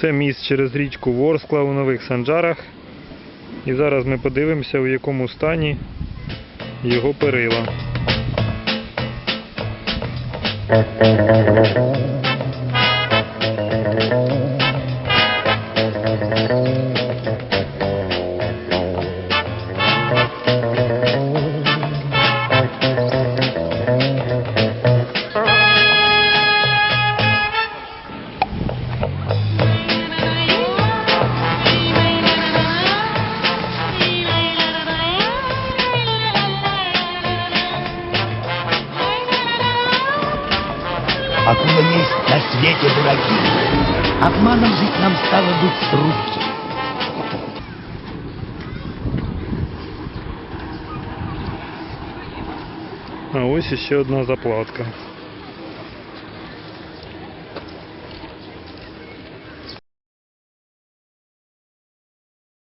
Це міст через річку Ворскла у Нових Санджарах. І зараз ми подивимося, у якому стані його перила. Покуда есть на свете дураки, обманом жить нам стало быть руки. А ось іще одна заплатка.